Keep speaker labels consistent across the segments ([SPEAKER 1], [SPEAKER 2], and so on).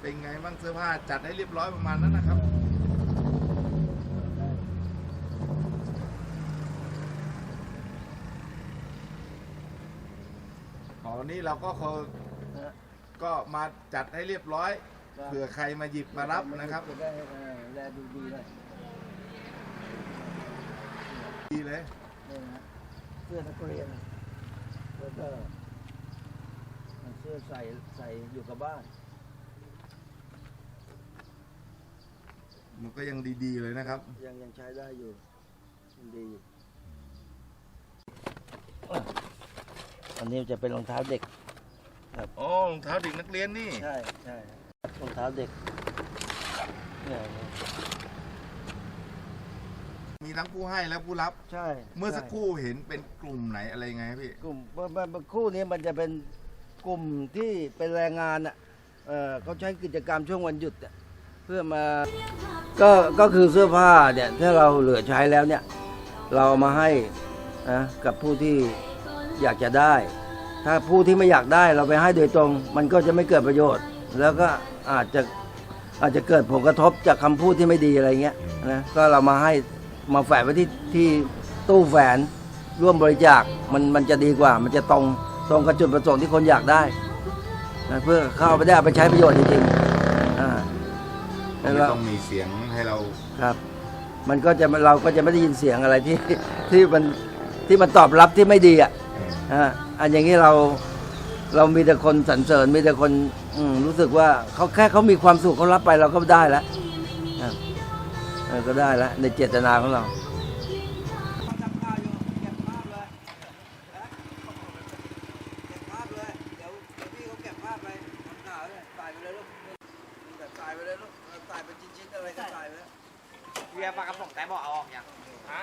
[SPEAKER 1] เป็นไงบ้างเสื้อผ้าจัดให้เรียบร้อยประมาณนั้นนะครับอ๋อนี่เราก็คอ
[SPEAKER 2] นะ
[SPEAKER 1] ก็มาจัดให้เรียบร้อยเผื่อใครมาหยิบมารับนะครับ
[SPEAKER 2] จะได้เออแลดูดีเลย
[SPEAKER 1] ดีเลย
[SPEAKER 2] นี่นะเสื้อนักเรียนแล้วก็เสื้อใส่ใส่อยู่กับบ้าน
[SPEAKER 1] มันก็ยังดีๆเลยนะครับ
[SPEAKER 2] ยังยังใช้ได้อยู่ยังดีอยู่อันนี้จะเป็นรองเท้าเด็ก
[SPEAKER 1] อ๋อรองเท้าเด็กนักเรียนนี่
[SPEAKER 2] ใช่ใช่รองเท้าเด็กเนี่ย
[SPEAKER 1] มีทั้งผู้ให้และผู้รับ
[SPEAKER 2] ใช่
[SPEAKER 1] เมื่อสักค
[SPEAKER 2] ใช่
[SPEAKER 1] รู่เห็นเป็นกลุ่มไหนอะไรไงครับพี่
[SPEAKER 2] กลุ่มเมื่อเมื่อเมื่อคู่นี้มันจะเป็นกลุ่มที่เป็นแรงงานอะเออเขาใช้กิจกรรมช่วงวันหยุดอะเพื่อมา ก็ก็คือเสื้อผ้าเนี่ยถ้าเราเหลือใช้แล้วเนี่ย เราเอามาให้นะกับผู้ที่อยากจะได้ ถ้าผู้ที่ไม่อยากได้เราไปให้โดยตรง มันก็จะไม่เกิดประโยชน์ แล้วก็อาจจะอาจจะเกิดผลกระทบจากคำพูดที่ไม่ดีอะไรเงี้ยนะก็เรามาให้มาแฝงไว้ที่ที่ตู้แฝนร่วมบริจาคมันมันจะดีกว่า มันจะตรงตรงกับจุดประสงค์ที่คนอยากได้นะเพื่อเข้าไปได้ไปใช้ประโยชน์จริงๆ แล้ว
[SPEAKER 1] ต้องมีเสียงให้เรา
[SPEAKER 2] ครับ มันก็จะเราก็จะไม่ได้ยินเสียงอะไรที่ที่มันที่มันตอบรับที่ไม่ดีอะ
[SPEAKER 1] เออ
[SPEAKER 2] ฮะอันอย่างนี้เราเรามีแต่คนสรรเสริญมีแต่คนอืมรู้สึกว่าเขาแค่เขามีความสุขเขารับไปเราก็ได้แล้วครับเออก็ได้แล้วในเจตนาของเราถ่ายไปเลยลูกถ่ายไป ชิ้นๆอะไรก็ถ่ายไป
[SPEAKER 3] เวียปลากระป๋องแต่บอกเอาออกยังฮะ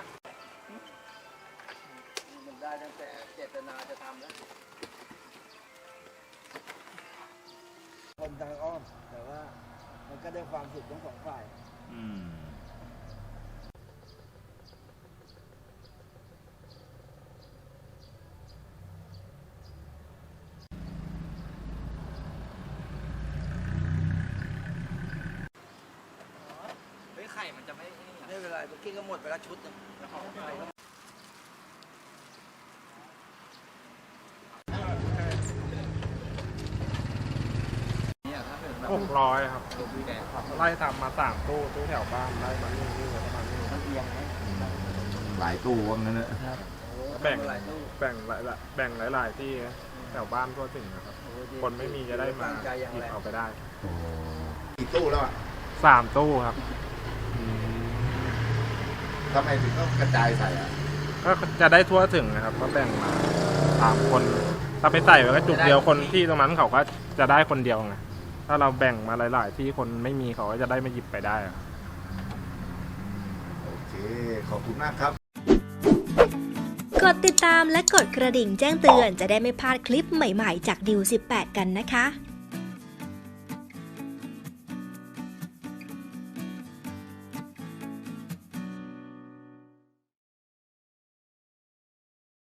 [SPEAKER 2] มันได้ตั้งแต่เจตนาจะทำแล้วคนทางอ้อมแต่ว่ามันก็ได้ความสุขทั้งสองฝ่าย
[SPEAKER 1] ม
[SPEAKER 3] เฮ้ยไข่มันจะไม่นี่อะ
[SPEAKER 2] ไม่เป็นไรเมื่อกี้ก็หมดไปแล้วชุดหนึง
[SPEAKER 3] เนี่ยถ้าเป็นแบบ
[SPEAKER 4] หกร้อยครับ
[SPEAKER 3] ลูกพี่แดง
[SPEAKER 4] ไล่ทำมาสามตู้ตู้แถวบ้านไล่มานี่นี่แล้วมานี่
[SPEAKER 2] มันเอียงไหม
[SPEAKER 1] หลายตู้ว่างั้นเนอะ
[SPEAKER 4] แบ่ง
[SPEAKER 2] หลายตู้
[SPEAKER 4] แบ่งหลายละแบ่งหลาย ๆ ที่แถวบ้านทั่วถึงนะครับ
[SPEAKER 2] โอ้ดี
[SPEAKER 4] คนไม่มีจะได้มา
[SPEAKER 2] ตั้งใจอย่าง
[SPEAKER 4] หยิบ
[SPEAKER 2] แรง
[SPEAKER 4] เอาไปได้
[SPEAKER 1] กี่ตู้แล้วอะ
[SPEAKER 4] สามตู้ครับ
[SPEAKER 1] ทำไมถึงต้องกระจายใส่อะ
[SPEAKER 4] ก็จะได้ทั่วถึงนะครับ ก็แบ่งมาสามคน ถ้าไปใส่ไว้ก็จุดเดียวคนที่ตรงนั้นเขาก็จะได้คนเดียวไงถ้าเราแบ่งมาหลาย ๆ ที่คนไม่มีเขาก็จะได้มาหยิบไปได้อะ
[SPEAKER 1] โอเค ขอบคุณมากครับ
[SPEAKER 5] กดติดตามและกดกระดิ่งแจ้งเตือนจะได้ไม่พลาดคลิปใหม่ ๆ จากดิว18 กันนะคะ